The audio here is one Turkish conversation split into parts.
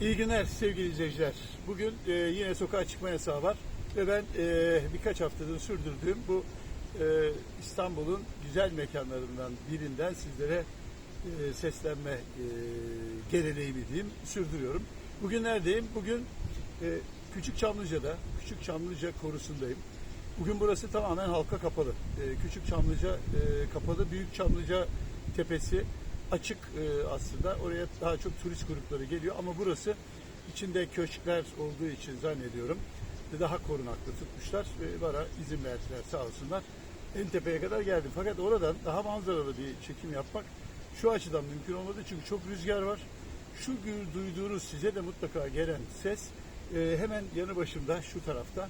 İyi günler sevgili izleyiciler. Bugün e, yine sokağa çıkma yasağı var ve ben e, birkaç haftadır sürdürdüğüm bu e, İstanbul'un güzel mekanlarından birinden sizlere e, seslenme e, geleneğimi diyeyim sürdürüyorum. Bugün neredeyim? Bugün e, Küçük Çamlıca'da, Küçük Çamlıca korusundayım. Bugün burası tamamen halka kapalı. E, Küçük Çamlıca e, kapalı, Büyük Çamlıca tepesi açık e, aslında. Oraya daha çok turist grupları geliyor ama burası içinde köşkler olduğu için zannediyorum e, daha korunaklı tutmuşlar ve bana izin verdiler sağ olsunlar. En tepeye kadar geldim. Fakat oradan daha manzaralı bir çekim yapmak şu açıdan mümkün olmadı çünkü çok rüzgar var. Şu duyduğunuz size de mutlaka gelen ses e, hemen yanı başımda şu tarafta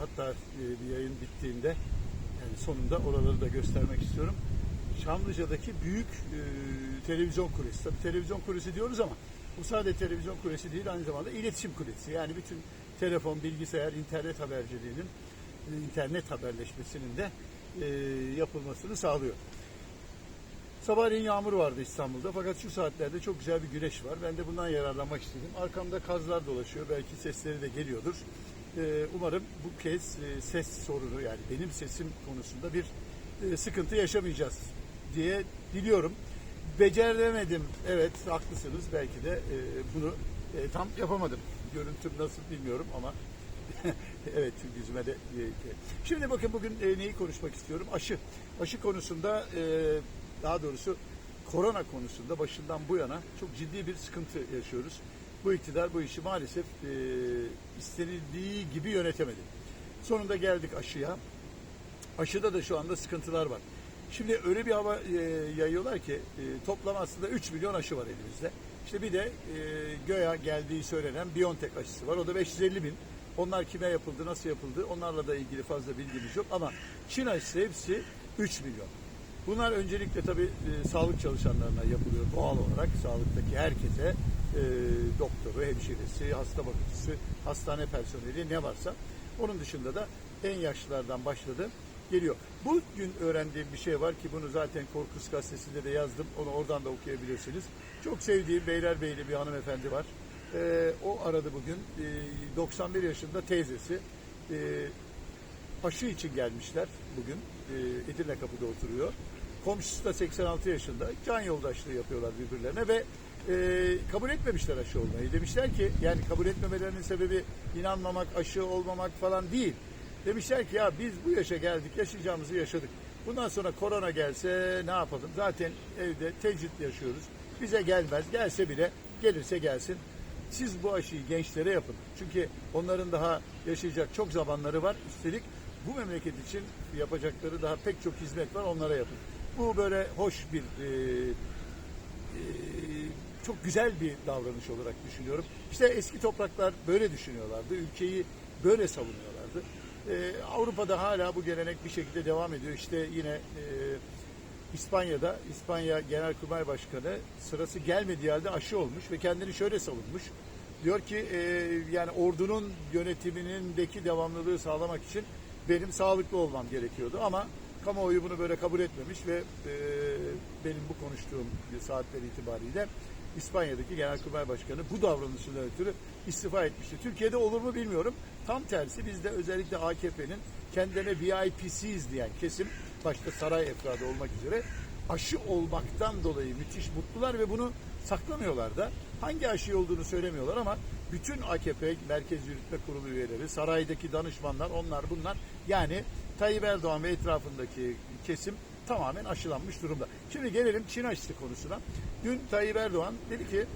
hatta bir yayın bittiğinde yani sonunda oraları da göstermek istiyorum. Çamlıca'daki büyük e, televizyon kulesi. Tabii televizyon kulesi diyoruz ama bu sadece televizyon kulesi değil aynı zamanda iletişim kulesi. Yani bütün telefon, bilgisayar, internet haberciliğinin, e, internet haberleşmesinin de e, yapılmasını sağlıyor. Sabahleyin yağmur vardı İstanbul'da fakat şu saatlerde çok güzel bir güneş var. Ben de bundan yararlanmak istedim. Arkamda kazlar dolaşıyor. Belki sesleri de geliyordur. Ee, umarım bu kez e, ses sorunu yani benim sesim konusunda bir e, sıkıntı yaşamayacağız diye diliyorum. Beceremedim. Evet haklısınız. Belki de e, bunu e, tam yapamadım. Görüntüm nasıl bilmiyorum ama evet yüzüme de e. Şimdi bakın bugün e, neyi konuşmak istiyorum? Aşı. Aşı konusunda e, daha doğrusu korona konusunda başından bu yana çok ciddi bir sıkıntı yaşıyoruz. Bu iktidar bu işi maalesef e, istenildiği gibi yönetemedi. Sonunda geldik aşıya. Aşıda da şu anda sıkıntılar var. Şimdi öyle bir hava e, yayıyorlar ki e, toplam aslında 3 milyon aşı var elimizde. İşte bir de e, göya geldiği söylenen BioNTech aşısı var. O da 550 bin. Onlar kime yapıldı, nasıl yapıldı onlarla da ilgili fazla bilgimiz yok. Ama Çin aşısı hepsi 3 milyon. Bunlar öncelikle tabii e, sağlık çalışanlarına yapılıyor doğal olarak. Sağlıktaki herkese, e, doktoru, hemşiresi, hasta bakıcısı, hastane personeli ne varsa. Onun dışında da en yaşlılardan başladı geliyor. Bugün öğrendiğim bir şey var ki bunu zaten Korkus gazetesinde de yazdım. Onu oradan da okuyabilirsiniz. Çok sevdiğim Beylerbeyi'li bir hanımefendi var. E, o aradı bugün. E, 91 yaşında teyzesi. E, aşı için gelmişler bugün. E, Edirne Kapı'da oturuyor. Komşusu da 86 yaşında. Can yoldaşlığı yapıyorlar birbirlerine ve e, kabul etmemişler aşı olmayı. Demişler ki yani kabul etmemelerinin sebebi inanmamak, aşı olmamak falan değil. Demişler ki ya biz bu yaşa geldik, yaşayacağımızı yaşadık. Bundan sonra korona gelse ne yapalım? Zaten evde tecrit yaşıyoruz. Bize gelmez. Gelse bile gelirse gelsin. Siz bu aşıyı gençlere yapın. Çünkü onların daha yaşayacak çok zamanları var. Üstelik bu memleket için yapacakları daha pek çok hizmet var. Onlara yapın. Bu böyle hoş bir e, e, çok güzel bir davranış olarak düşünüyorum. İşte eski topraklar böyle düşünüyorlardı. Ülkeyi böyle savunuyorlardı. E, Avrupa'da hala bu gelenek bir şekilde devam ediyor. İşte yine e, İspanya'da İspanya Genelkurmay Başkanı sırası gelmediği halde aşı olmuş ve kendini şöyle savunmuş. Diyor ki e, yani ordunun yönetimindeki devamlılığı sağlamak için benim sağlıklı olmam gerekiyordu ama kamuoyu bunu böyle kabul etmemiş ve e, benim bu konuştuğum saatler itibariyle İspanya'daki Genelkurmay Başkanı bu davranışından ötürü istifa etmişti. Türkiye'de olur mu bilmiyorum. Tam tersi bizde özellikle AKP'nin kendilerine VIP'siyiz diyen kesim başta saray efradı olmak üzere aşı olmaktan dolayı müthiş mutlular ve bunu saklamıyorlar da. Hangi aşı olduğunu söylemiyorlar ama bütün AKP Merkez Yürütme Kurulu üyeleri, saraydaki danışmanlar, onlar bunlar yani Tayyip Erdoğan ve etrafındaki kesim tamamen aşılanmış durumda. Şimdi gelelim Çin aşısı konusuna. Dün Tayyip Erdoğan dedi ki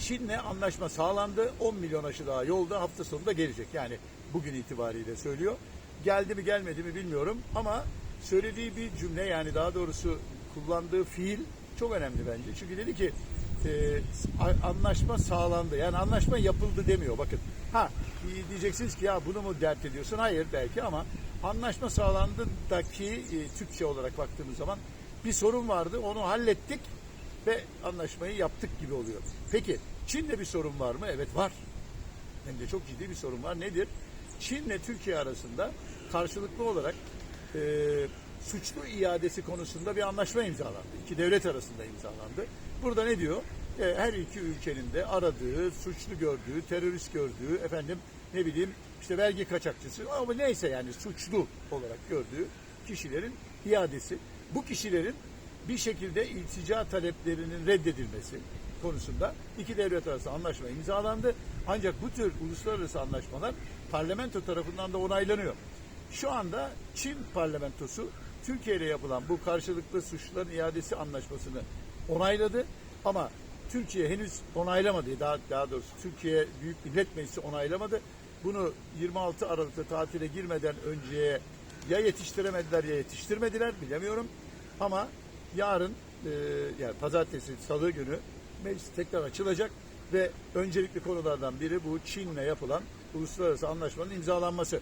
Çin'le anlaşma sağlandı. 10 milyon aşı daha yolda hafta sonunda gelecek. Yani bugün itibariyle söylüyor. Geldi mi gelmedi mi bilmiyorum ama söylediği bir cümle yani daha doğrusu kullandığı fiil çok önemli bence. Çünkü dedi ki e, anlaşma sağlandı. Yani anlaşma yapıldı demiyor. Bakın ha diyeceksiniz ki ya bunu mu dert ediyorsun? Hayır belki ama anlaşma sağlandığındaki e, Türkçe olarak baktığımız zaman bir sorun vardı. Onu hallettik ve anlaşmayı yaptık gibi oluyor. Peki Çin'de bir sorun var mı? Evet var. Hem de çok ciddi bir sorun var. Nedir? Çin'le Türkiye arasında karşılıklı olarak e, suçlu iadesi konusunda bir anlaşma imzalandı. İki devlet arasında imzalandı. Burada ne diyor? e, her iki ülkenin de aradığı, suçlu gördüğü, terörist gördüğü, efendim ne bileyim işte vergi kaçakçısı ama neyse yani suçlu olarak gördüğü kişilerin iadesi. Bu kişilerin bir şekilde iltica taleplerinin reddedilmesi konusunda iki devlet arası anlaşma imzalandı. Ancak bu tür uluslararası anlaşmalar parlamento tarafından da onaylanıyor. Şu anda Çin parlamentosu Türkiye ile yapılan bu karşılıklı suçların iadesi anlaşmasını onayladı ama Türkiye henüz onaylamadı. Daha, daha doğrusu Türkiye Büyük Millet Meclisi onaylamadı. Bunu 26 Aralık'ta tatile girmeden önceye ya yetiştiremediler ya yetiştirmediler bilemiyorum. Ama yarın e, yani pazartesi, salı günü meclis tekrar açılacak ve öncelikli konulardan biri bu Çin'le yapılan uluslararası anlaşmanın imzalanması.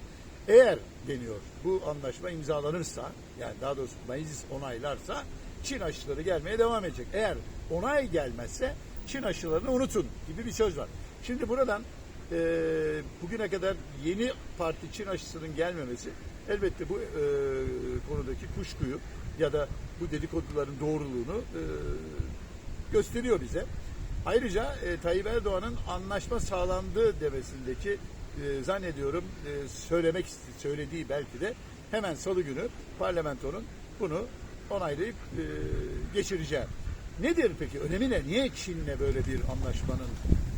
Eğer deniyor bu anlaşma imzalanırsa yani daha doğrusu meclis onaylarsa Çin aşıları gelmeye devam edecek. Eğer onay gelmezse Çin aşılarını unutun gibi bir söz var. Şimdi buradan e, bugüne kadar yeni parti Çin aşısının gelmemesi elbette bu e, konudaki kuşkuyu ya da bu dedikoduların doğruluğunu e, gösteriyor bize. Ayrıca e, Tayyip Erdoğan'ın anlaşma sağlandığı demesindeki e, zannediyorum e, söylemek söylediği belki de hemen salı günü parlamentonun bunu onaylayıp e, geçireceği. Nedir peki? Önemi ne? Niye Çin'le böyle bir anlaşmanın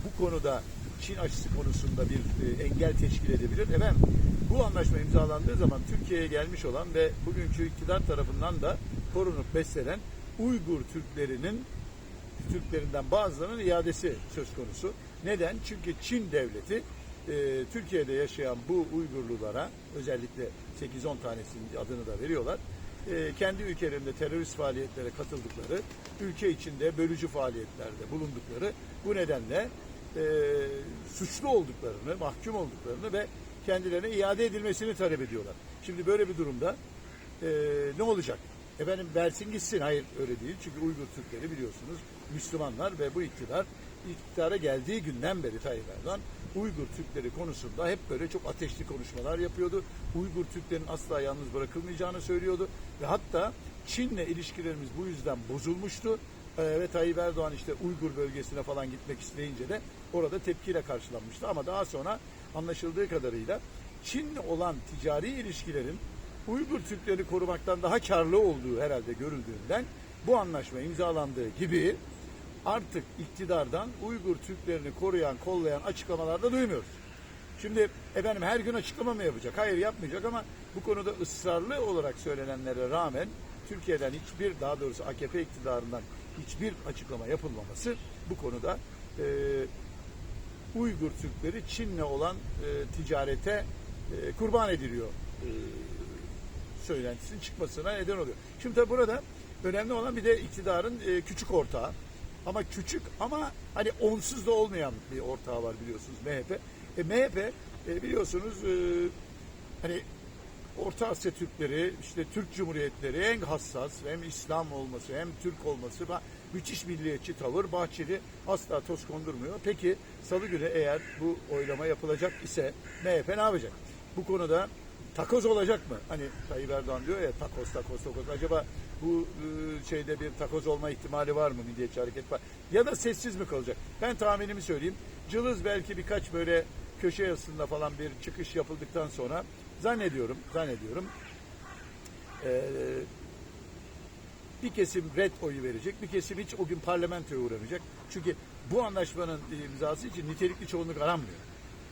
bu konuda Çin aşısı konusunda bir e, engel teşkil edebilir? Efendim bu anlaşma imzalandığı zaman Türkiye'ye gelmiş olan ve bugünkü iktidar tarafından da korunup beslenen Uygur Türklerinin Türklerinden bazılarının iadesi söz konusu. Neden? Çünkü Çin devleti e, Türkiye'de yaşayan bu Uygurlulara özellikle 8-10 tanesinin adını da veriyorlar. E, kendi ülkelerinde terörist faaliyetlere katıldıkları, ülke içinde bölücü faaliyetlerde bulundukları bu nedenle e, suçlu olduklarını, mahkum olduklarını ve kendilerine iade edilmesini talep ediyorlar. Şimdi böyle bir durumda e, ne olacak? Efendim versin gitsin. Hayır öyle değil. Çünkü Uygur Türkleri biliyorsunuz Müslümanlar ve bu iktidar iktidara geldiği günden beri Tayyip Erdoğan Uygur Türkleri konusunda hep böyle çok ateşli konuşmalar yapıyordu. Uygur Türklerin asla yalnız bırakılmayacağını söylüyordu ve hatta Çin'le ilişkilerimiz bu yüzden bozulmuştu. Ee, ve Tayyip Erdoğan işte Uygur bölgesine falan gitmek isteyince de orada tepkiyle karşılanmıştı. Ama daha sonra anlaşıldığı kadarıyla Çin'le olan ticari ilişkilerin Uygur Türkleri korumaktan daha karlı olduğu herhalde görüldüğünden bu anlaşma imzalandığı gibi artık iktidardan Uygur Türklerini koruyan, kollayan açıklamalarda duymuyoruz. Şimdi efendim her gün açıklama mı yapacak? Hayır yapmayacak ama bu konuda ısrarlı olarak söylenenlere rağmen Türkiye'den hiçbir daha doğrusu AKP iktidarından hiçbir açıklama yapılmaması bu konuda e, Uygur Türkleri Çin'le olan e, ticarete e, kurban ediliyor e, söylentisinin çıkmasına neden oluyor. Şimdi tabii burada önemli olan bir de iktidarın e, küçük ortağı. Ama küçük ama hani onsuz da olmayan bir ortağı var biliyorsunuz MHP. E, MHP e, biliyorsunuz e, hani Orta Asya Türkleri, işte Türk Cumhuriyetleri en hassas hem İslam olması hem Türk olması müthiş milliyetçi tavır Bahçeli asla toz kondurmuyor. Peki salı günü eğer bu oylama yapılacak ise MHP ne yapacak? Bu konuda takoz olacak mı? Hani Tayyip Erdoğan diyor ya takoz takoz takoz. Acaba bu e, şeyde bir takoz olma ihtimali var mı Milliyetçi Hareket var? Ya da sessiz mi kalacak? Ben tahminimi söyleyeyim. Cılız belki birkaç böyle köşe yazısında falan bir çıkış yapıldıktan sonra zannediyorum, zannediyorum eee, bir kesim red oyu verecek, bir kesim hiç o gün parlamentoya uğramayacak. Çünkü bu anlaşmanın imzası için nitelikli çoğunluk aranmıyor.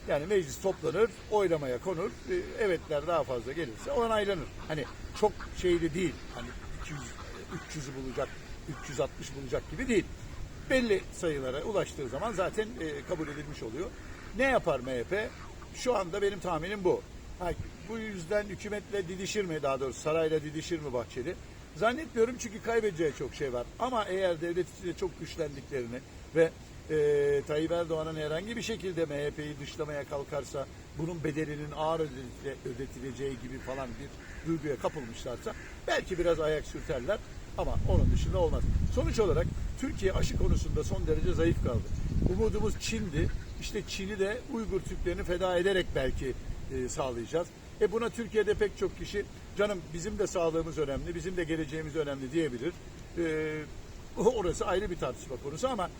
Yani meclis toplanır, oylamaya konur, e, evetler daha fazla gelirse onaylanır. Hani çok şeyli değil, hani 200, 300'ü bulacak, 360 bulacak gibi değil. Belli sayılara ulaştığı zaman zaten e, kabul edilmiş oluyor. Ne yapar MHP? Şu anda benim tahminim bu. Ha, bu yüzden hükümetle didişir mi daha doğrusu sarayla didişir mi Bahçeli? Zannetmiyorum çünkü kaybedeceği çok şey var. Ama eğer devlet içinde çok güçlendiklerini ve e, Tayyip Erdoğan'ın herhangi bir şekilde MHP'yi dışlamaya kalkarsa bunun bedelinin ağır ödetile- ödetileceği gibi falan bir duyguya kapılmışlarsa belki biraz ayak sürterler ama onun dışında olmaz. Sonuç olarak Türkiye aşı konusunda son derece zayıf kaldı. Umudumuz Çin'di. İşte Çin'i de Uygur Türklerini feda ederek belki e, sağlayacağız. E buna Türkiye'de pek çok kişi canım bizim de sağlığımız önemli, bizim de geleceğimiz önemli diyebilir. E, orası ayrı bir tartışma konusu ama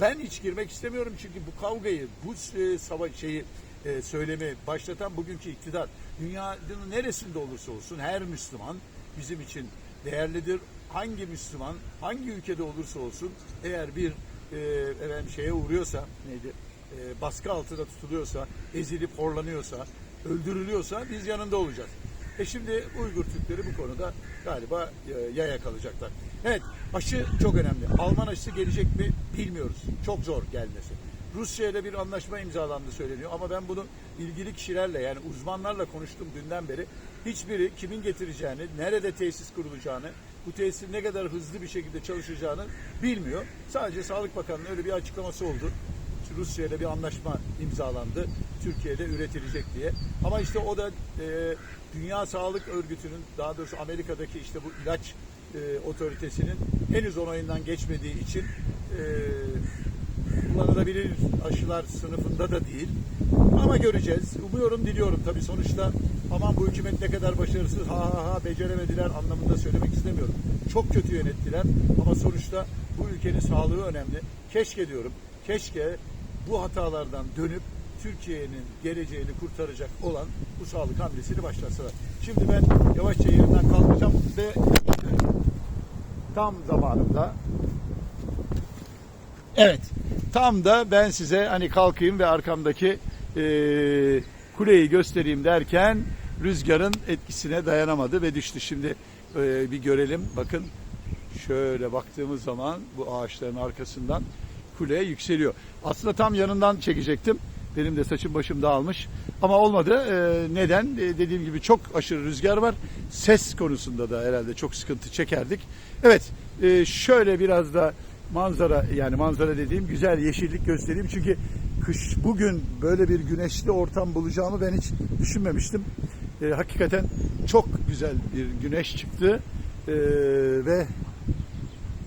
Ben hiç girmek istemiyorum çünkü bu kavgayı, bu e, savaş şeyi e, söylemi başlatan bugünkü iktidar. Dünyanın neresinde olursa olsun her Müslüman bizim için değerlidir. Hangi Müslüman, hangi ülkede olursa olsun eğer bir e, efendim şeye uğruyorsa neydi? E, baskı altında tutuluyorsa, ezilip horlanıyorsa, öldürülüyorsa biz yanında olacağız. E şimdi Uygur Türkleri bu konuda galiba e, yaya kalacaklar. Evet aşı çok önemli. Alman aşısı gelecek mi bilmiyoruz. Çok zor gelmesi. Rusya ile bir anlaşma imzalandı söyleniyor ama ben bunu ilgili kişilerle yani uzmanlarla konuştum dünden beri. Hiçbiri kimin getireceğini, nerede tesis kurulacağını, bu tesisin ne kadar hızlı bir şekilde çalışacağını bilmiyor. Sadece Sağlık Bakanı'nın öyle bir açıklaması oldu. Rusya ile bir anlaşma imzalandı. Türkiye'de üretilecek diye. Ama işte o da e, Dünya Sağlık Örgütü'nün daha doğrusu Amerika'daki işte bu ilaç e, otoritesinin henüz onayından geçmediği için e, kullanılabilir aşılar sınıfında da değil. Ama göreceğiz. Umuyorum, diliyorum tabii sonuçta aman bu hükümet ne kadar başarısız ha ha ha beceremediler anlamında söylemek istemiyorum. Çok kötü yönettiler ama sonuçta bu ülkenin sağlığı önemli. Keşke diyorum, keşke bu hatalardan dönüp Türkiye'nin geleceğini kurtaracak olan bu sağlık hamlesini başlatsalar. Şimdi ben yavaşça yerimden kalkacağım ve tam zamanında Evet. Tam da ben size hani kalkayım ve arkamdaki e, kuleyi göstereyim derken rüzgarın etkisine dayanamadı ve düştü. Şimdi e, bir görelim. Bakın şöyle baktığımız zaman bu ağaçların arkasından kule yükseliyor. Aslında tam yanından çekecektim. Benim de saçım başım dağılmış. Ama olmadı. E, neden? E, dediğim gibi çok aşırı rüzgar var. Ses konusunda da herhalde çok sıkıntı çekerdik. Evet. e, şöyle biraz da manzara yani manzara dediğim güzel yeşillik göstereyim. Çünkü kış bugün böyle bir güneşli ortam bulacağımı ben hiç düşünmemiştim. E, hakikaten çok güzel bir güneş çıktı. E, ve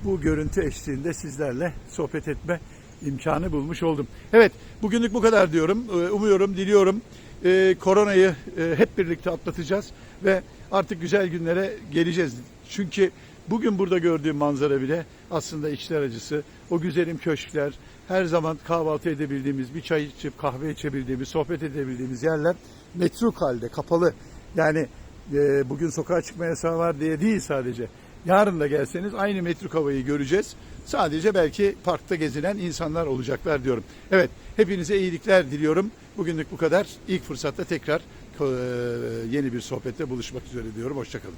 bu görüntü eşliğinde sizlerle sohbet etme imkanı bulmuş oldum. Evet, bugünlük bu kadar diyorum. Ee, Umuyorum, diliyorum e, koronayı e, hep birlikte atlatacağız ve artık güzel günlere geleceğiz. Çünkü bugün burada gördüğüm manzara bile aslında içler acısı. O güzelim köşkler, her zaman kahvaltı edebildiğimiz, bir çay içip kahve içebildiğimiz, sohbet edebildiğimiz yerler metruk halde, kapalı. Yani e, bugün sokağa çıkma yasağı var diye değil sadece. Yarın da gelseniz aynı metruk havayı göreceğiz. Sadece belki parkta gezilen insanlar olacaklar diyorum. Evet, hepinize iyilikler diliyorum. Bugünlük bu kadar. İlk fırsatta tekrar e, yeni bir sohbette buluşmak üzere diyorum. Hoşçakalın.